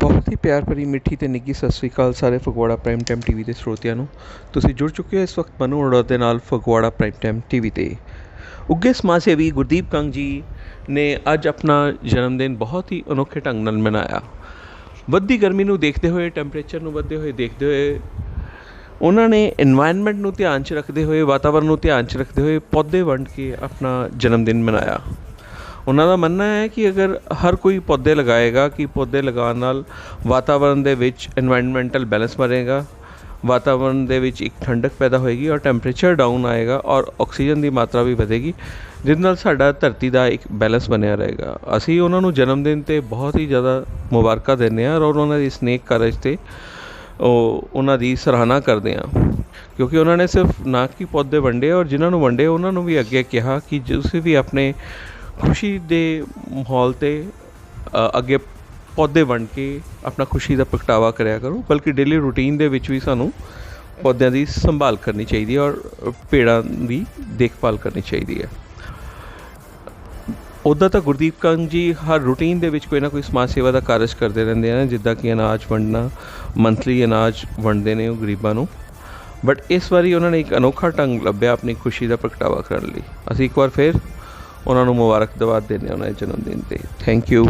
ਬਹੁਤ ਹੀ ਪਿਆਰ ਭਰੀ ਮਿੱਠੀ ਤੇ ਨਿੱਘੀ ਸਤਿ ਸ੍ਰੀ ਅਕਾਲ ਸਾਰੇ ਫਗਵਾੜਾ ਪ੍ਰਾਈਮ ਟਾਈਮ ਟੀਵੀ ਦੇ ਸਰੋਤਿਆਂ ਨੂੰ। ਤੁਸੀਂ ਜੁੜ ਚੁੱਕੇ ਹੋ ਇਸ ਵਕਤ ਮਨੂ ਅਰੋੜਾ ਦੇ ਨਾਲ ਫਗਵਾੜਾ ਪ੍ਰਾਈਮ ਟਾਈਮ ਟੀਵੀ ਤੇ। ਉੱਗੇ ਸਮਾਜ ਸੇਵੀ ਗੁਰਦੀਪ ਕੰਗ ਜੀ ਨੇ ਅੱਜ ਆਪਣਾ ਜਨਮ ਦਿਨ ਬਹੁਤ ਹੀ ਅਨੋਖੇ ਢੰਗ ਨਾਲ ਮਨਾਇਆ। ਵੱਧਦੀ ਗਰਮੀ ਨੂੰ ਦੇਖਦੇ ਹੋਏ ਟੈਂਪਰੇਚਰ ਨੂੰ ਵੱਧਦੇ ਹੋਏ ਦੇਖਦੇ ਹੋਏ, ਉਹਨਾਂ ਨੇ এনवायरमेंट ਨੂੰ ਧਿਆਨ 'ਚ ਰੱਖਦੇ ਹੋਏ ਵਾਤਾਵਰਣ ਨੂੰ ਧਿਆਨ 'ਚ ਰੱਖਦੇ ਹੋਏ ਪੌਦੇ ਵੰਡ ਕੇ ਆਪਣਾ ਜਨਮ ਦਿਨ ਮਨਾਇਆ। ਉਹਨਾਂ ਦਾ ਮੰਨਣਾ ਹੈ ਕਿ ਅਗਰ ਹਰ ਕੋਈ ਪੌਦੇ ਲਗਾਏਗਾ ਕਿ ਪੌਦੇ ਲਗਾਉਣ ਨਾਲ ਵਾਤਾਵਰਣ ਦੇ ਵਿੱਚ এনवायरमेंटਲ ਬੈਲੈਂਸ ਬਣੇਗਾ ਵਾਤਾਵਰਣ ਦੇ ਵਿੱਚ ਇੱਕ ਠੰਡਕ ਪੈਦਾ ਹੋਏਗੀ ਔਰ ਟੈਂਪਰੇਚਰ ਡਾਊਨ ਆਏਗਾ ਔਰ ਆਕਸੀਜਨ ਦੀ ਮਾਤਰਾ ਵੀ ਵਧੇਗੀ ਜਿਸ ਨਾਲ ਸਾਡਾ ਧਰਤੀ ਦਾ ਇੱਕ ਬੈਲੈਂਸ ਬਣਿਆ ਰਹੇਗਾ। ਅਸੀਂ ਉਹਨਾਂ ਨੂੰ ਜਨਮ ਦਿਨ ਤੇ ਬਹੁਤ ਹੀ ਜ਼ਿਆਦਾ ਮੁਬਾਰਕਾਂ ਦਿੰਦੇ ਹਾਂ ਔਰ ਉਹਨਾਂ ਦੀ ਸਨੇਕ ਕਾਰਜ ਤੇ ਉਹ ਉਹਨਾਂ ਦੀ ਸਰਾਹਨਾ ਕਰਦੇ ਹਾਂ। ਕਿਉਂਕਿ ਉਹਨਾਂ ਨੇ ਸਿਰਫ ਨਾ ਕਿ ਪੌਦੇ ਵੰਡੇ ਔਰ ਜਿਨ੍ਹਾਂ ਨੂੰ ਵੰਡੇ ਉਹਨਾਂ ਨੂੰ ਵੀ ਅੱਗੇ ਕਿਹਾ ਕਿ ਤੁਸੀਂ ਵੀ ਆਪਣੇ ਖੁਸ਼ੀ ਦੇ ਮਾਹੌਲ ਤੇ ਅੱਗੇ ਪੌਦੇ ਵੰਡ ਕੇ ਆਪਣਾ ਖੁਸ਼ੀ ਦਾ ਪ੍ਰਗਟਾਵਾ ਕਰਿਆ ਕਰੋ, ਬਲਕਿ ਡੇਲੀ ਰੂਟੀਨ ਦੇ ਵਿੱਚ ਵੀ ਸਾਨੂੰ ਪੌਦਿਆਂ ਦੀ ਸੰਭਾਲ ਕਰਨੀ ਚਾਹੀਦੀ ਹੈ ਔਰ ਪੇੜਾਂ ਦੀ ਦੇਖਭਾਲ ਕਰਨੀ ਚਾਹੀਦੀ ਹੈ। ਉੱਦਾਂ ਤਾਂ ਗੁਰਦੀਪ ਕੰਗ ਜੀ ਹਰ ਰੂਟੀਨ ਦੇ ਵਿੱਚ ਕੋਈ ਨਾ ਕੋਈ ਸਮਾਜ ਸੇਵਾ ਦਾ ਕਾਰਜ ਕਰਦੇ ਰਹਿੰਦੇ ਹਨ, ਜਿੱਦਾਂ ਕਿ ਅਨਾਜ ਵੰਡਣਾ ਮੰਥਲੀ ਅਨਾਜ ਵੰਡਦੇ ਨੇ ਉਹ ਗਰੀਬਾਂ ਨੂੰ। ਬਟ ਇਸ ਵਾਰੀ ਉਹਨਾਂ ਨੇ ਇੱਕ ਅਨੋਖਾ ਢੰਗ ਲੱਭਿਆ ਆਪਣੀ ਖੁਸ਼ੀ ਦਾ ਪ੍ਰਗਟਾਵਾ ਕਰਨ ਲਈ। ਅਸੀਂ ਇੱਕ ਵਾਰ ਫਿਰ ਉਹਨਾਂ ਨੂੰ ਮੁਬਾਰਕਬਾਦ ਦਿੰਦੇ ਹਾਂ ਉਹਨਾਂ ਦੇ ਜਨਮ ਦਿਨ ਤੇ। Thank you